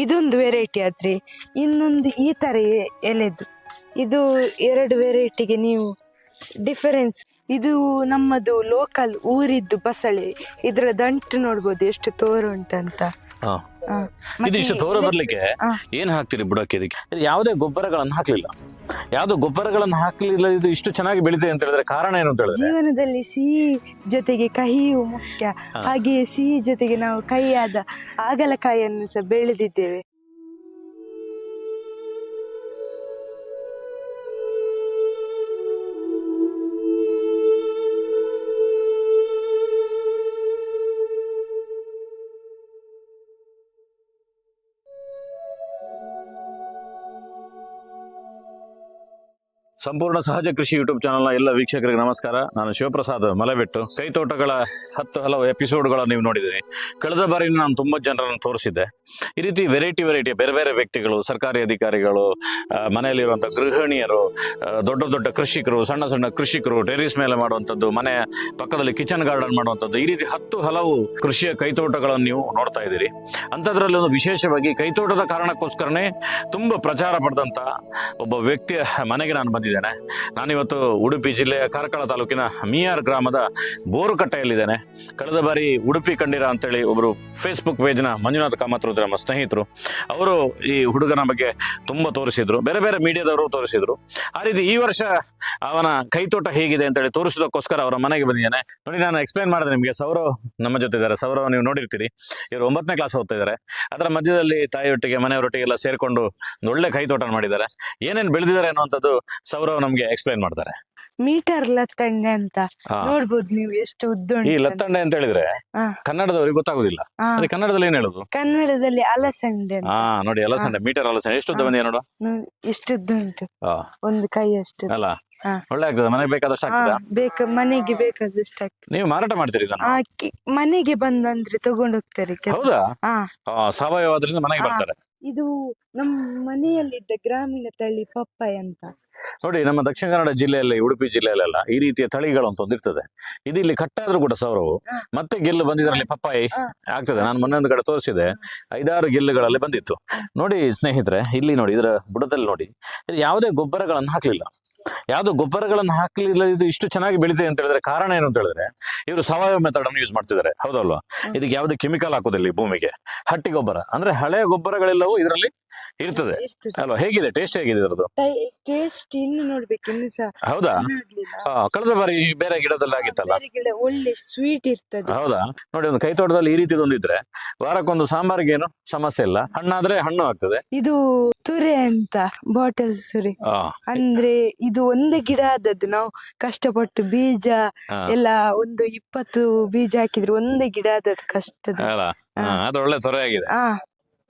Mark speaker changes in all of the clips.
Speaker 1: ಇದೊಂದು ವೆರೈಟಿ ಆದ್ರೆ, ಇನ್ನೊಂದು ಈ ಥರ ಎಲೆದು. ಇದು ಎರಡು ವೆರೈಟಿಗೆ ನೀವು ಡಿಫರೆನ್ಸ್ ಇದು ನಮ್ಮದು ಲೋಕಲ್ ಊರಿದ್ದು ಬಸಳೆ. ಇದರ ದಂಟು ನೋಡ್ಬೋದು ಎಷ್ಟು ತೋರು ಉಂಟಂತ.
Speaker 2: ಹಾ.
Speaker 1: ಆ,
Speaker 2: ಇದು ಇಷ್ಟು ತೋರ ಬರ್ಲಿಕ್ಕೆ
Speaker 1: ಆ.
Speaker 2: ಏನ್ ಹಾಕ್ತೀರಿ ಬುಡಕ್ಕೆ ಇದಕ್ಕೆ? ಇದು ಯಾವುದೇ ಗೊಬ್ಬರಗಳನ್ನು ಹಾಕ್ಲಿಲ್ಲ. ಯಾವ್ದು ಗೊಬ್ಬರಗಳನ್ನು ಹಾಕ್ಲಿಲ್ಲ ಇದು ಇಷ್ಟು ಚೆನ್ನಾಗಿ ಬೆಳಿತದೆ ಅಂತ ಹೇಳಿದ್ರೆ ಕಾರಣ ಏನು ಅಂತ ಹೇಳಿದ್ರೆ?
Speaker 1: ಜೀವನದಲ್ಲಿ ಸಿಹಿ ಜೊತೆಗೆ ಕಹಿಯು ಮುಖ್ಯ. ಹಾಗೆಯೇ ಸಿಹಿ ಜೊತೆಗೆ ನಾವು ಕಹಿಯಾದ ಆಗಲಕಾಯಿಯನ್ನು ಸಹ ಬೆಳೆದಿದ್ದೇವೆ.
Speaker 2: ಸಂಪೂರ್ಣ ಸಹಜ ಕೃಷಿ ಯೂಟ್ಯೂಬ್ ಚಾನಲ್ನ ಎಲ್ಲ ವೀಕ್ಷಕರಿಗೆ ನಮಸ್ಕಾರ. ನಾನು ಶಿವಪ್ರಸಾದ್ ಮಲೆಬೆಟ್ಟು. ಕೈ ತೋಟಗಳ ಹತ್ತು ಹಲವು ಎಪಿಸೋಡ್ಗಳ ನೀವು ನೋಡಿದಿರಿ. ಕಳೆದ ಬಾರಿ ನಾನು ತುಂಬ ಜನರನ್ನು ತೋರಿಸಿದ್ದೆ. ಈ ರೀತಿ ವೆರೈಟಿ ವೆರೈಟಿ ಬೇರೆ ಬೇರೆ ವ್ಯಕ್ತಿಗಳು, ಸರ್ಕಾರಿ ಅಧಿಕಾರಿಗಳು ಮನೆಯಲ್ಲಿರುವಂಥ ಗೃಹಿಣಿಯರು ದೊಡ್ಡ ದೊಡ್ಡ ಕೃಷಿಕರು, ಸಣ್ಣ ಸಣ್ಣ ಕೃಷಿಕರು ಟೆರಿಸ್ ಮೇಲೆ ಮಾಡುವಂಥದ್ದು ಮನೆಯ ಪಕ್ಕದಲ್ಲಿ ಕಿಚನ್ ಗಾರ್ಡನ್ ಮಾಡುವಂಥದ್ದು, ಈ ರೀತಿ ಹತ್ತು ಹಲವು ಕೃಷಿಯ ಕೈತೋಟಗಳನ್ನು ನೀವು ನೋಡ್ತಾ ಇದ್ದೀರಿ. ಅಂಥದ್ರಲ್ಲಿ ಒಂದು ವಿಶೇಷವಾಗಿ ಕೈತೋಟದ ಕಾರಣಕ್ಕೋಸ್ಕರನೇ ತುಂಬ ಪ್ರಚಾರ ಪಡೆದಂಥ ಒಬ್ಬ ವ್ಯಕ್ತಿಯ ಮನೆಗೆ ನಾನು ಬಂದಿದ್ದೇನೆ ನಾನಿವತ್ತು ಉಡುಪಿ ಜಿಲ್ಲೆಯ ಕಾರ್ಕಳ ತಾಲೂಕಿನ ಮಿಯಾರ್ ಗ್ರಾಮದ ಬೋರುಕಟ್ಟೆಯಲ್ಲಿದ್ದೇನೆ. ಕಳೆದ ಬಾರಿ ಉಡುಪಿ ಕಂಡಿರ ಅಂತೇಳಿ ಒಬ್ಬರು ಫೇಸ್ಬುಕ್ ಪೇಜ್ನ ಮಂಜುನಾಥ್ ಕಾಮತ್ ಅವರು ನಮ್ಮ ಸ್ನೇಹಿತರು, ಅವರು ಈ ಹುಡುಗನ ಬಗ್ಗೆ ತುಂಬ ತೋರಿಸಿದ್ರು. ಬೇರೆ ಬೇರೆ ಮೀಡಿಯಾದವರು ತೋರಿಸಿದ್ರು. ಆ ರೀತಿ ಈ ವರ್ಷ ಅವನ ಕೈತೋಟ ಹೇಗಿದೆ ಅಂತೇಳಿ ತೋರಿಸೋದಕ್ಕೋಸ್ಕರ ಅವರ ಮನೆಗೆ ಬಂದಿದ್ದೇನೆ. ನೋಡಿ, ನಾನು ಎಕ್ಸ್ಪ್ಲೈನ್ ಮಾಡಿದೆ ನಿಮಗೆ. ಸೌರವ್ ನಮ್ಮ ಜೊತೆ ಇದ್ದಾರೆ. ಸೌರವ್, ನೀವು ನೋಡಿರ್ತೀರಿ. ಇವರು ಒಂಬತ್ತನೇ ಕ್ಲಾಸ್ ಓದ್ತಾ ಇದ್ದಾರೆ. ಅದರ ಮಧ್ಯದಲ್ಲಿ ತಾಯಿಯೊಟ್ಟಿಗೆ, ಮನೆಯವರೊಟ್ಟಿಗೆಲ್ಲ ಸೇರಿಕೊಂಡು ಒಳ್ಳೆ ಕೈತೋಟ ಮಾಡಿದ್ದಾರೆ. ಏನೇನು ಬೆಳೆದಿದ್ದಾರೆ ಅನ್ನುವಂಥದ್ದು ಸೌರವ್ ನಮ್ಗೆ ಎಕ್ಸ್ಪ್ಲೈನ್ ಮಾಡ್ತಾರೆ.
Speaker 1: ಮೀಟರ್ ಲತ್ತಂಡೆ ಅಂತ.
Speaker 2: ಹಾ.
Speaker 1: ನೋಡ್ಬೋದು ನೀವು ಎಷ್ಟು ಉದ್ದ
Speaker 2: ಈ
Speaker 1: ಉಂಟು ಅಂತ.
Speaker 2: ಲತ್ತಂಡೆ ಅಂತ ಹೇಳಿದ್ರೆ
Speaker 1: ಕನ್ನಡದವ್ರಿಗೆ
Speaker 2: ಕನ್ನಡದವರಿಗೆ ಗೊತ್ತಾಗುದಿಲ್ಲ.
Speaker 1: ಹಾ,
Speaker 2: ಅದೇ ಕನ್ನಡದಲ್ಲಿ ಏನ್ ಹೇಳುದು?
Speaker 1: ಕನ್ನಡದಲ್ಲಿ ಅಲಸಂಡೆ ಅಂತ.
Speaker 2: ಹಾ ನೋಡಿ ಅಲಸಂಡೆ ಮೀಟರ್ ಅಲಸಂಡೆ ಎಷ್ಟು ಉದ್ದ ಬಂದಿದೆ ನೋಡು.
Speaker 1: ನೋಡಿ, ಎಷ್ಟು ಉದ್ದ ಉಂಟು?
Speaker 2: ಹಾ.
Speaker 1: ಒಂದು ಕೈ ಅಷ್ಟು
Speaker 2: ಅಲ್ಲ
Speaker 1: ಹಾ.
Speaker 2: ಒಳ್ಳೆ ಆಗ್ತದೆ ಮನೆಗೆ ಬೇಕಾದಷ್ಟು ಆಗ್ತದ.
Speaker 1: ಬೇಕ ಮನೆಗೆ ಬೇಕಾದಷ್ಟು ಆಗ್ತದೆ.
Speaker 2: ನೀವು ಮಾರಾಟ ಮಾಡ್ತೀರಿ ಇದನ್ನ?
Speaker 1: ಆ, ಕಿ- ಮನೆಗೆ ಬಂದಂದ್ರೆ ತಗೊಂಡು ಹೋಗ್ತಾರೆ
Speaker 2: ಹೌದಾ?
Speaker 1: ಹಾ.
Speaker 2: ಆ, ಸಾವಯವ ಆದ್ರಿಂದ ಮನೆಗೆ ಬರ್ತಾರೆ.
Speaker 1: ಇದು ನಮ್ಮ ಮನೆಯಲ್ಲಿದ್ದ ಗ್ರಾಮೀಣ ತಳಿ ಪಪ್ಪಾಯ ಅಂತ.
Speaker 2: ನೋಡಿ ನಮ್ಮ ದಕ್ಷಿಣ ಕನ್ನಡ ಜಿಲ್ಲೆಯಲ್ಲಿ ಉಡುಪಿ ಜಿಲ್ಲೆಯಲ್ಲೆಲ್ಲ ಈ ರೀತಿಯ ತಳಿಗಳು ಅಂತ ಒಂದಿರ್ತದೆ ಇದು ಇಲ್ಲಿ ಕಟ್ಟಾದ್ರೂ ಕೂಡ ಸೌರವು ಮತ್ತೆ ಗೆಲ್ಲು ಬಂದಿದ್ರಲ್ಲಿ ಪಪ್ಪಾಯಿ. ಆಗ್ತದೆ. ನಾನು ಮೊನ್ನೆ ಒಂದು ಕಡೆ ತೋರಿಸಿದೆ. ಐದಾರು ಗೆಲ್ಲುಗಳಲ್ಲಿ ಬಂದಿತ್ತು. ನೋಡಿ ಸ್ನೇಹಿತರೆ ಇಲ್ಲಿ ನೋಡಿ ಇದರ ಬುಡದಲ್ಲಿ ನೋಡಿ ಇದು ಯಾವುದೇ ಗೊಬ್ಬರಗಳನ್ನು ಹಾಕ್ಲಿಲ್ಲ. ಯಾವ್ದು ಗೊಬ್ಬರಗಳನ್ನು ಹಾಕ್ಲಿಲ್ಲ ಇದು ಇಷ್ಟು ಚೆನ್ನಾಗಿ ಬೆಳೀತದೆ ಅಂತ ಹೇಳಿದ್ರೆ ಕಾರಣ ಏನು ಅಂತ ಹೇಳಿದ್ರೆ ಇವರು ಸಾವಯವ ಮೆಥಡ್ ಅನ್ನು ಯೂಸ್ ಮಾಡ್ತಿದ್ದಾರೆ. ಹೌದಲ್ವಾ. ಇದಕ್ಕೆ ಯಾವ್ದು ಕೆಮಿಕಲ್ ಹಾಕೋದಿಲ್ಲ ಭೂಮಿಗೆ. ಹಟ್ಟಿ ಗೊಬ್ಬರ ಅಂದ್ರೆ ಹಳೆಯ ಗೊಬ್ಬರಗಳೆಲ್ಲವೂ ಇದರಲ್ಲಿ ಇರ್ತದೆ. ಅಲ್ವಾ? ಹೇಗಿದೆ? ಟೇಸ್ಟ್ ಹೇಗಿದೆ ಅದರದ್ದು
Speaker 1: ಟೇಸ್ಟ್ ಇನ್ನು ನೋಡ್ಬೇಕು ಇನ್ನು ಸಹ
Speaker 2: ಹೌದಾ. ಕಳೆದ ಬಾರಿ ಬೇರೆ ಗಿಡದಲ್ಲಿ ಆಗಿತ್ತಲ್ಲ?
Speaker 1: ಬೇರೆ ಗಿಡ ಒಳ್ಳೆ ಸ್ವೀಟ್ ಇರ್ತದೆ.
Speaker 2: ಹೌದಾ? ನೋಡಿ ಒಂದು ಕೈ ತೋಟದಲ್ಲಿ ಈ ರೀತಿದೊಂದು ಇದ್ರೆ ವಾರಕ್ಕೊಂದು ಸಾಂಬಾರಿಗೆ ಏನು ಸಮಸ್ಯೆ ಇಲ್ಲ. ಹಣ್ಣಾದ್ರೆ ಹಣ್ಣು ಆಗ್ತದೆ.
Speaker 1: ಇದು ತುರೆ ಅಂತ ಬಾಟಲ್ ತುರೆ.
Speaker 2: ಆ,
Speaker 1: ಅಂದ್ರೆ ಇದು ಒಂದೇ ಗಿಡ ಆದದ್ದು. ನಾವು ಕಷ್ಟಪಟ್ಟು ಬೀಜ
Speaker 2: ಆ,
Speaker 1: ಎಲ್ಲ ಒಂದು ಇಪ್ಪತ್ತು ಬೀಜ ಹಾಕಿದ್ರೆ ಒಂದೇ ಗಿಡ ಆದದ್ದು ಕಷ್ಟದ
Speaker 2: ಅಲ್ಲ ಆ, ಅದು ಒಳ್ಳೆ ತೊರೆ ಆಗಿದೆ.
Speaker 1: ಆ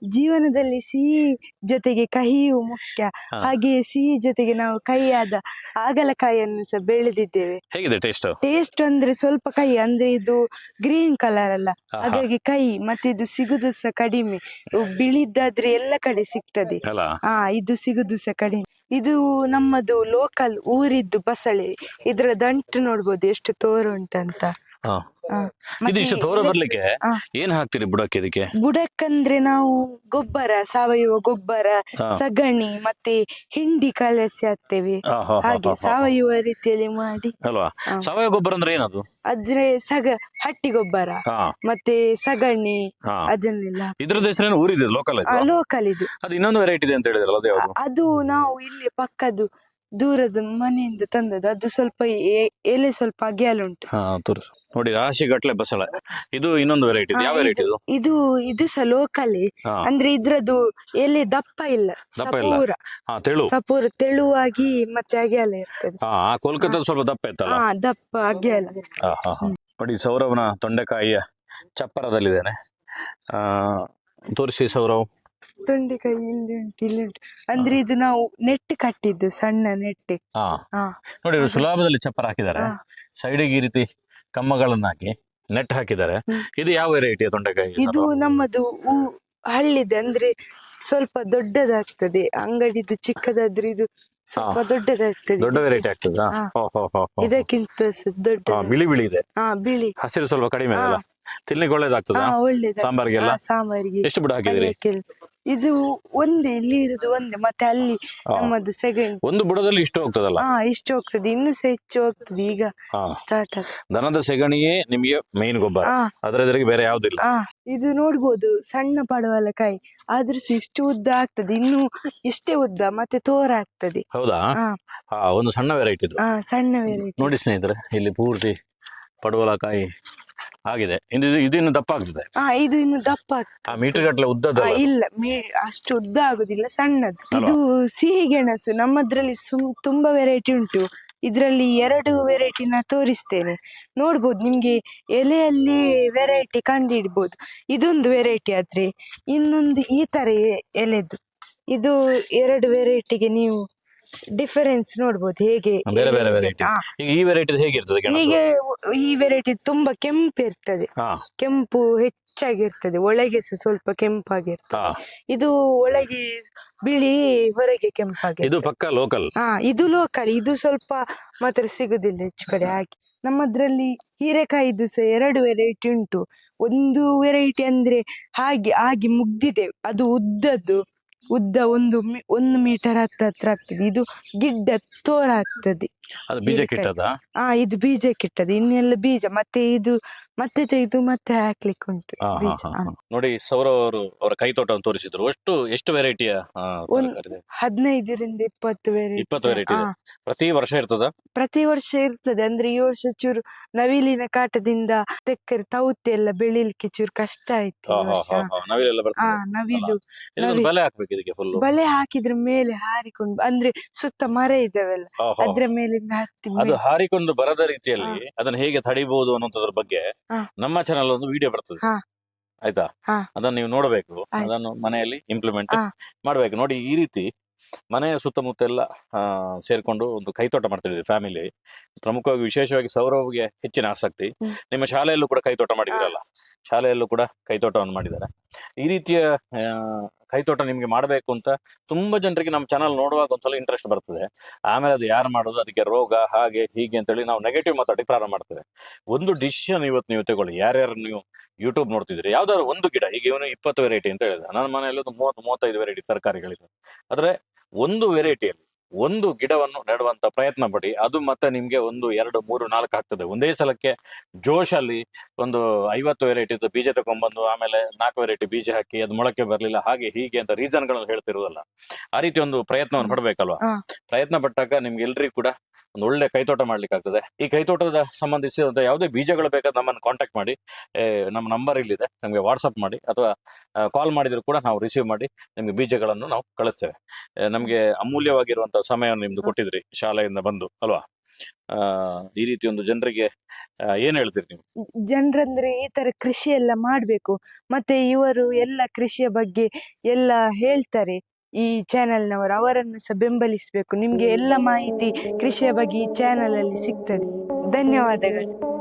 Speaker 1: ಜೀವನದಲ್ಲಿ ಸಿಹಿ ಜೊತೆಗೆ ಕಹಿಯು ಮುಖ್ಯ. ಹಾಗೆಯೇ ಸಿಹಿ ಜೊತೆಗೆ ನಾವು ಕಹಿಯಾದ ಆಗಲಕಾಯಿಯನ್ನು ಸಹ ಬೆಳೆದಿದ್ದೇವೆ.
Speaker 2: ಹೇಗಿದೆ ಟೇಸ್ಟ್
Speaker 1: ಟೇಸ್ಟ್ ಅಂದ್ರೆ ಸ್ವಲ್ಪ ಕಹಿ ಅಂದ್ರೆ ಇದು ಗ್ರೀನ್ ಕಲರ್ ಅಲ್ಲ. ಹಾಗಾಗಿ ಕಹಿ ಮತ್ತೆ ಇದು ಸಿಗುದು ಸಹ ಕಡಿಮೆ. ಬಿಳಿದಾದ್ರೆ ಬಿಳಿದ್ದಾದ್ರೆ ಎಲ್ಲ ಕಡೆ ಸಿಗ್ತದೆ. ಹಾ ಇದು ಸಿಗುದು ಸಹ ಕಡಿಮೆ. ಇದು ನಮ್ಮದು ಲೋಕಲ್ ಊರಿದ್ದು ಬಸಳೆ. ಇದರ ದಂಟು ನೋಡ್ಬೋದು ಎಷ್ಟು ತೋರು ಉಂಟಂತ.
Speaker 2: ಇದು
Speaker 1: ಮತ್ತೆ
Speaker 2: ಇಷ್ಟು ತೋರ ಬರ್ಲಿಕ್ಕೆ. ಏನ್ ಹಾಕ್ತಿರಿ ಬುಡಕ್ಕೆ ಇದಕ್ಕೆ?
Speaker 1: ಬುಡಕ್ಕಂದ್ರೆ ನಾವು ಗೊಬ್ಬರ ಸಾವಯವ ಗೊಬ್ಬರ
Speaker 2: ಹಾ.
Speaker 1: ಸಗಣಿ ಮತ್ತೆ ಹಿಂಡಿ ಕಲಸಿ ಹಾಕ್ತೇವೆ.
Speaker 2: ಆ, ಹಾ, ಹಾ,
Speaker 1: ಹಾಗೆ
Speaker 2: ಹಾ, ಹಾ.
Speaker 1: ಸಾವಯವ ರೀತಿಯಲ್ಲಿ ಮಾಡಿ.
Speaker 2: ಅಲ್ವಾ?
Speaker 1: ಹಾ.
Speaker 2: ಸಾವಯವ ಗೊಬ್ಬರ ಅಂದ್ರೆ ಏನದು?
Speaker 1: ಆದ್ರೆ ಸಗ ಹಟ್ಟಿ ಗೊಬ್ಬರ
Speaker 2: ಹಾ.
Speaker 1: ಮತ್ತೆ ಸಗಣಿ
Speaker 2: ಹಾ.
Speaker 1: ಅದನ್ನೆಲ್ಲ.
Speaker 2: ಇದ್ರದ್ದು ಹೆಸರೇನು ಊರಿದೆ ಲೋಕಲ್
Speaker 1: ಲೋಕಲ್ ಇದು.
Speaker 2: ಅದು ಇನ್ನೊಂದು ವೆರೈಟಿ ಇದೆ ಅಂತ ಹೇಳಿದ್ರಲ್ಲ ಅದು ಯಾವುದು?
Speaker 1: ಅದು ನಾವು ಇಲ್ಲಿ ಪಕ್ಕದ್ದು ದೂರದ ಮನೆಯಿಂದ ತಂದದ್ದು. ಅದು ಸ್ವಲ್ಪ ಎ- ಎಲೆ ಸ್ವಲ್ಪ ಅಗ್ಯಾಲುಂಟು
Speaker 2: ಹಾ ತೋರಿಸು. ನೋಡಿ ರಾಶಿ ಗಟ್ಲೆ ಬಸಳೆ. ಇದು ಇನ್ನೊಂದು ವೆರೈಟಿ ಯಾವ ವೆರೈಟಿ ಇದು
Speaker 1: ಇದು? ಇದು ಸಹ ಲೋಕಲ್
Speaker 2: ಹಾ.
Speaker 1: ಅಂದ್ರೆ ಇದ್ರದ್ದು ಎಲೆ ದಪ್ಪ ಇಲ್ಲ.
Speaker 2: ದಪ್ಪ ಇಲ್ಲ.
Speaker 1: ಸಪೂರ.
Speaker 2: ಹಾ ತೆಳು.
Speaker 1: ಸಪೂರ ತೆಳುವಾಗಿ ಮತ್ತೆ ಅಗ್ಯಾಲ ಇರ್ತದೆ.
Speaker 2: ಹಾ ಆ ಕೋಲ್ಕತ್ತಾದ ಸ್ವಲ್ಪ ದಪ್ಪ ಇತ್ತಲ್ಲ?
Speaker 1: ಹಾ ದಪ್ಪ ಅಗ್ಯಾಲ
Speaker 2: ಆ, ಹಾ, ಹಾ. ನೋಡಿ ಸೌರವ್ನ ತೊಂಡೆಕಾಯಿಯ ಚಪ್ಪರದಲ್ಲಿದ್ದೇನೆ. ಆ ತೋರಿಸಿ ಸೌರವ್.
Speaker 1: ತೊಂಡೆಕಾಯಿ ಇಲ್ಲಿ ಉಂಟು ಇಲ್ಲಿ ಉಂಟು. ಅಂದ್ರೆ ಇದು ನಾವು ನೆಟ್ ಕಟ್ಟಿದ್ದು ಸಣ್ಣ ನೆಟ್
Speaker 2: ಹಾ.
Speaker 1: ಹಾ.
Speaker 2: ನೋಡಿ ಇವ್ರು ಸುಲಭದಲ್ಲಿ ಚಪ್ಪರ ಹಾಕಿದ್ದಾರೆ.
Speaker 1: ಹಾ.
Speaker 2: ಸೈಡಿಗೆ ಈ ರೀತಿ ಕಮ್ಮಗಳನ್ನ ಹಾಕಿ ನೆಟ್ ಹಾಕಿದ್ದಾರೆ. ಇದು ಯಾವ ವೆರೈಟಿಯ ತೊಂಡೆಕಾಯಿ?
Speaker 1: ಇದು ನಮ್ಮದು ಊ ಹಳ್ಳಿದೆ. ಅಂದ್ರೆ ಸ್ವಲ್ಪ ದೊಡ್ಡದಾಗ್ತದೆ. ಅಂಗಡಿದು ಚಿಕ್ಕದಾದ್ರೆ ಇದು ಸ್ವಲ್ಪ ದೊಡ್ಡದಾಗ್ತದೆ.
Speaker 2: ದೊಡ್ಡ ವೆರೈಟಿ ಆಗ್ತದಾ?
Speaker 1: ಹಾ.
Speaker 2: ಹೋ, ಹೋ, ಹೋ, ಹೋ.
Speaker 1: ಇದಕ್ಕಿಂತ ಸ- ದೊಡ್ಡ
Speaker 2: ಹಾ, ಬಿಳಿ ಬಿಳಿ ಇದೆ.
Speaker 1: ಹಾ ಬಿಳಿ.
Speaker 2: ಹಸಿರು ಸ್ವಲ್ಪ ಕಡಿಮೆ
Speaker 1: ಹಾ.
Speaker 2: ಅಲ್ಲ? ತಿನ್ಲಿಕ್ಕೆ ಒಳ್ಳೇದಾಗ್ತದ?
Speaker 1: ಹಾ ಒಳ್ಳೇದು
Speaker 2: ಸಾಂಬಾರ್ಗೆಲ್ಲ?
Speaker 1: ಸಾಂಬಾರಿಗೆ.
Speaker 2: ಎಷ್ಟು ಬುಡ ಹಾಕಿದಿರಿ.
Speaker 1: ಇದು ಒಂದೇ ಇಲ್ಲಿ ಇರುದು ಒಂದೇ ಮತ್ತೆ ಅಲ್ಲಿ
Speaker 2: ಹಾ.
Speaker 1: ನಮ್ಮದು ಸೆಕೆಂಡ್
Speaker 2: ಒಂದು ಬುಡದಲ್ಲಿ ಇಷ್ಟು ಹೋಗ್ತದಲ್ಲ?
Speaker 1: ಹಾ ಇಷ್ಟು ಹೋಗ್ತದೆ. ಇನ್ನು ಸಹ ಹೆಚ್ಚು ಹೋಗ್ತದೆ. ಈಗ
Speaker 2: ಹಾ.
Speaker 1: ಸ್ಟಾರ್ಟ್
Speaker 2: ದನದ ಸೆಗಣಿಯೇ ನಿಮಗೆ ಮೇನ್ ಗೊಬ್ಬರ.
Speaker 1: ಹಾ.
Speaker 2: ಅದರ ಎದುರಿಗೆ ಬೇರೆ ಯಾವುದಿಲ್ಲ.
Speaker 1: ಇದು ನೋಡ್ಬೋದು ಸಣ್ಣ ಪಡವಲಕಾಯಿ. ಆದ್ರೂ ಸಹ ಇಷ್ಟು ಉದ್ದ ಆಗ್ತದೆ. ಇನ್ನು ಇಷ್ಟೇ ಉದ್ದ ಮತ್ತೆ ತೋರ ಆಗ್ತದೆ.
Speaker 2: ಹೌದಾ?
Speaker 1: ಹಾ.
Speaker 2: ಹಾ ಒಂದು ಸಣ್ಣ ವೆರೈಟಿ ಇದು.
Speaker 1: ಹಾ ಸಣ್ಣ ವೆರೈಟಿ
Speaker 2: ನೋಡಿ ಸ್ನೇಹಿತರೆ ಇಲ್ಲಿ ಪೂರ್ತಿ ಪಡವಲಕಾಯಿ ಆಗಿದೆ. ಇದು ಇದು ಇನ್ನು ದಪ್ಪ ಆಗ್ತದೆ.
Speaker 1: ಹಾ ಇದು ಇನ್ನು ದಪ್ಪ ಆಗ್ತದೆ.
Speaker 2: ಆ ಮೀಟರ್ ಗಟ್ಟಲೆ ಉದ್ದದ
Speaker 1: ಆ, ಇಲ್ಲ ಮೇ- ಅಷ್ಟು ಉದ್ದ ಆಗುದಿಲ್ಲ ಸಣ್ಣದು ಇದು ಸಿಹಿ ಗೆಣಸು ನಮ್ಮದ್ರಲ್ಲಿ ಸುಮ್ ತುಂಬಾ ವೆರೈಟಿ ಉಂಟು. ಇದ್ರಲ್ಲಿ ಎರಡು ವೆರೈಟಿನ ತೋರಿಸ್ತೇನೆ. ನೋಡ್ಬೋದು ನಿಮ್ಗೆ ಎಲೆಯಲ್ಲಿ ವೆರೈಟಿ ಕಂಡು ಕಂಡಿಡ್ಬೋದು. ಇದೊಂದು ವೆರೈಟಿ ಆದ್ರೆ ಇನ್ನೊಂದು ಈ ತರ ಎ- ಎಲೆದು. ಇದು ಎರಡು ವೆರೈಟಿಗೆ ನೀವು ಡಿಫರೆನ್ಸ್ ನೋಡ್ಬೋದು ಹೇಗೆ
Speaker 2: ಬೇರೆ ಬೇರೆ ವೆರೈಟಿ
Speaker 1: ಹಾ,
Speaker 2: ಈ ವೆರೈಟಿ ಹೇಗಿರ್ತದೆ ಗೆಣಸು
Speaker 1: ಹೀಗೆ ಈ ವೆರೈಟಿ ತುಂಬಾ ಕೆಂಪು ಇರ್ತದೆ.
Speaker 2: ಹಾ.
Speaker 1: ಕೆಂಪು ಹೆಚ್ಚಾಗಿರ್ತದೆ. ಒಳಗೆ ಸಹ ಸ್ವಲ್ಪ ಕೆಂಪಾಗಿರ್ತದೆ.
Speaker 2: ಹಾ.
Speaker 1: ಇದು ಒಳಗೆ ಬಿಳಿ ಹೊರಗೆ
Speaker 2: ಇದು
Speaker 1: ಕೆಂಪಾಗಿರ್ತದೆ
Speaker 2: ಪಕ್ಕ ಲೋಕಲ್
Speaker 1: ಹಾ ಇದು ಲೋಕಲ್ ಇದು ಸ್ವಲ್ಪ ಮಾತ್ರ ಸಿಗುದಿಲ್ಲ ಹೆಚ್ಚು ಕಡೆ. ಹಾಗೆ ನಮ್ಮದ್ರಲ್ಲಿ ಹೀರೆಕಾಯಿದು ಸಹ ಎರಡು ವೆರೈಟಿ ಉಂಟು. ಒಂದು ವೆರೈಟಿ ಅಂದ್ರೆ ಹಾಗೆ ಆಗಿ ಮುಗ್ದಿದೆ. ಅದು ಉದ್ದದ್ದು. ಉದ್ದ ಒಂದು ಮಿ ಒಂದು ಮೀಟರ್ ಹತ್ತತ್ರ ಆಗ್ತದೆ. ಇದು ಗಿಡ್ಡ ತೋರ ಆಗ್ತದೆ
Speaker 2: ಅದು ಬೀಜ. ಕಿಟ್ಟದ?
Speaker 1: ಆ ಇದು ಬೀಜ ಕಿಟ್ಟದ. ಇನ್ನೆಲ್ಲ ಬೀಜ ಮತ್ತೆ ಇದು ಮತ್ತೆ ತೆಗೆದು ಮತ್ತೆ ಹಾಕ್ಲಿಕ್ಕೆ ಉಂಟು. ಬೀಜ.
Speaker 2: ನೋಡಿ ಸೌರವ್ ಅವರು ಅವರ ಕೈ ತೋಟವನ್ನು ತೋರಿಸಿದ್ರು. ಅಷ್ಟು ಎಷ್ಟು ವೆರೈಟಿಯ
Speaker 1: ಒಂದ್- ಹದಿನೈದರಿಂದ ಇಪ್ಪತ್ತು ವೆರೈಟಿ
Speaker 2: ಇಪ್ಪತ್ತು ವೆರೈಟಿ ಇದೆ ಪ್ರತಿ ವರ್ಷ ಇರ್ತದ?
Speaker 1: ಪ್ರತಿ ವರ್ಷ ಇರ್ತದೆ. ಅಂದ್ರೆ ಈ ವರ್ಷ ಚೂರು ನವಿಲಿನ ಕಾಟದಿಂದ ತೆಕ್ಕರೆ ತೌತೆ ಎಲ್ಲ ಬೆಳಿಲಿಕ್ಕೆ ಚೂರು ಕಷ್ಟ ಆಯ್ತು ಈ ವರ್ಷ.
Speaker 2: ನಾವಿಲೆಲ್ಲ
Speaker 1: ಆ
Speaker 2: ಬರ್ತದೆ
Speaker 1: ನವಿಲು
Speaker 2: ಇದೊಂದು
Speaker 1: ನವಿ-
Speaker 2: ಬಲೆ ಹಾಕ್ಬೇಕು ಇದಕ್ಕೆ ಫುಲ್
Speaker 1: ಬಲೆ ಹಾಕಿದ್ರ ಮೇಲೆ ಹಾರಿಕೊಂಡು ಅಂದ್ರೆ ಸುತ್ತ ಮರ ಇದಾವೆಲ್ಲ ಅದ್ರ ಮೇಲಿಂದ ಹತ್ತಿ
Speaker 2: ಅದು ಹಾರಿಕೊಂಡು ಬರದ ರೀತಿಯಲ್ಲಿ ಅದನ್ನ ಹೇಗೆ ತಡಿಬಹುದು ಅನ್ನೋದ್ರ ಬಗ್ಗೆ
Speaker 1: ಹಾ.
Speaker 2: ನಮ್ಮ ಚಾನಲ್ ಒಂದು ವಿಡಿಯೋ ಬರ್ತದೆ
Speaker 1: ಹಾ.
Speaker 2: ಆಯ್ತಾ
Speaker 1: ಹಾ.
Speaker 2: ಅದನ್ನ ನೀವು ನೋಡಬೇಕು
Speaker 1: ಆಯ್ತು.
Speaker 2: ಅದನ್ನು ಮನೆಯಲ್ಲಿ ಇಂಪ್ಲಿಮೆಂಟ್
Speaker 1: ಹಾ.
Speaker 2: ಮಾಡ್ಬೇಕು ನೋಡಿ ಈ ರೀತಿ ಮನೆಯ ಸುತ್ತಮುತ್ತ ಎಲ್ಲ ಆ, ಸೇರ್ಕೊಂಡು ಒಂದು ಕೈತೋಟ ಮಾಡ್ತಿದ್ವಿ ಫ್ಯಾಮಿಲಿ ಪ್ರಮುಖವಾಗಿ ವಿಶೇಷವಾಗಿ ಸೌರವ್ಗೆ ಹೆಚ್ಚಿನ ಆಸಕ್ತಿ
Speaker 1: ಹ್ಮ್.
Speaker 2: ನಿಮ್ಮ ಶಾಲೆಯಲ್ಲೂ ಕೂಡ ಕೈತೋಟ ಮಾಡಿದಿರಲ್ಲ ಶಾಲೆಯಲ್ಲೂ ಕೂಡ ಕೈತೋಟವನ್ನು ಮಾಡಿದ್ದಾರೆ ಈ ರೀತಿಯ ಕೈತೋಟ ನಿಮ್ಗೆ ಮಾಡಬೇಕು ಅಂತ ತುಂಬಾ ಜನರಿಗೆ ನಮ್ಮ ಚಾನಲ್ ನೋಡುವಾಗ ಒಂದ್ಸಲ ಇಂಟ್ರೆಸ್ಟ್ ಬರ್ತದೆ. ಆಮೇಲೆ ಅದು ಯಾರು ಮಾಡೋದು, ಅದಕ್ಕೆ ರೋಗ, ಹಾಗೆ, ಹೀಗೆ ಅಂತೇಳಿ ನಾವು ನೆಗೆಟಿವ್ ಮಾತಾಡಿ ಪ್ರಾರಂಭ ಮಾಡ್ತೇವೆ. ಒಂದು ಡಿಸಿಷನ್ ಇವತ್ತು ನೀವು ತಗೊಳ್ಳಿ. ಯಾರ್ಯಾರು ನೀವು ಯೂಟ್ಯೂಬ್ ನೋಡ್ತಿದ್ರಿ ಯಾವ್ದಾದ್ರು ಒಂದು ಗಿಡ, ಈಗ ಇವನು ಇಪ್ಪತ್ತು ವೆರೈಟಿ ಅಂತ ಹೇಳಿದ. ನನ್ನ ಮನೆಯಲ್ಲಿ ಒಂದು ಮೂವತ್ತು, ಮೂವತ್ತೈದು ವೆರೈಟಿ ತರಕಾರಿಗಳಿದೆ. ಆದ್ರೆ ಒಂದು ವೆರೈಟಿಯಲ್ಲಿ ಒಂದು ಗಿಡವನ್ನು ನೆಡುವಂತ ಪ್ರಯತ್ನ ಪಡಿ. ಅದು ಮತ್ತೆ ನಿಮ್ಗೆ ಒಂದು ಎರಡು ಮೂರು ನಾಲ್ಕು ಆಗ್ತದೆ. ಒಂದೇ ಸಲಕ್ಕೆ ಜೋಶಲ್ಲಿ ಒಂದು ಐವತ್ತು ವೆರೈಟಿ ಬೀಜ ತಗೊಂಡ್ಬಂದು ಆಮೇಲೆ ನಾಲ್ಕು ವೆರೈಟಿ ಬೀಜ ಹಾಕಿ ಅದು ಮೊಳಕೆ ಬರಲಿಲ್ಲ. ಹಾಗೆ ಹೀಗೆ ಅಂತ ರೀಸನ್ ರೀಸನ್ಗಳನ್ನು ಹೇಳ್ತಿರೋದಲ್ಲ. ಆ ರೀತಿ ಒಂದು ಪ್ರಯತ್ನವನ್ನು ಪಡ್ಬೇಕಲ್ವಾ? ಪ್ರಯತ್ನ ಪಟ್ಟಾಗ ನಿಮ್ಗೆ ಎಲ್ರಿಗೂ ಕೂಡ ಒಂದು ಒಳ್ಳೆ ಕೈತೋಟ ಮಾಡ್ಲಿಕ್ಕೆ ಆಗ್ತದೆ ಈ ಕೈತೋಟದ ಸಂಬಂಧಿಸಿದಂತ ಯಾವುದೇ ಬೀಜಗಳು ಬೇಕಾದ್ರೆ ನಮ್ಮನ್ನು ಕಾಂಟ್ಯಾಕ್ಟ್ ಮಾಡಿ ನಮ್ಮ ನಂಬರ್ ಇಲ್ಲಿದೆ, ನಮಗೆ ವಾಟ್ಸಪ್ ಮಾಡಿ, ಅಥವಾ ಕಾಲ್ ಮಾಡಿದ್ರು ಕೂಡ ನಾವು ರಿಸೀವ್ ಮಾಡಿ ನಿಮಗೆ ಬೀಜಗಳನ್ನು ನಾವು ಕಳಿಸ್ತೇವೆ. ನಮಗೆ ಅಮೂಲ್ಯವಾಗಿರುವಂತಹ ಸಮಯವನ್ನು ನಿಮ್ದು ಕೊಟ್ಟಿದ್ರಿ, ಶಾಲೆಯಿಂದ ಬಂದು, ಅಲ್ವಾ? ಈ ರೀತಿ ಒಂದು ಜನರಿಗೆ ಏನ್ ಹೇಳ್ತೀರಿ ನೀವು?
Speaker 1: ಜನರಂದ್ರೆ ಈ ತರ ಕೃಷಿ ಎಲ್ಲ ಮಾಡ್ಬೇಕು, ಮತ್ತೆ ಇವರು ಎಲ್ಲ ಕೃಷಿಯ ಬಗ್ಗೆ ಎಲ್ಲ ಹೇಳ್ತಾರೆ. ಈ ಚಾನೆಲ್ನವರು ಅವರನ್ನು ಸಹ ಬೆಂಬಲಿಸಬೇಕು. ನಿಮ್ಗೆ ಎಲ್ಲ ಮಾಹಿತಿ ಕೃಷಿಯ ಬಗ್ಗೆ ಈ ಚಾನೆಲ್ ಅಲ್ಲಿ ಸಿಗ್ತದೆ. ಧನ್ಯವಾದಗಳು.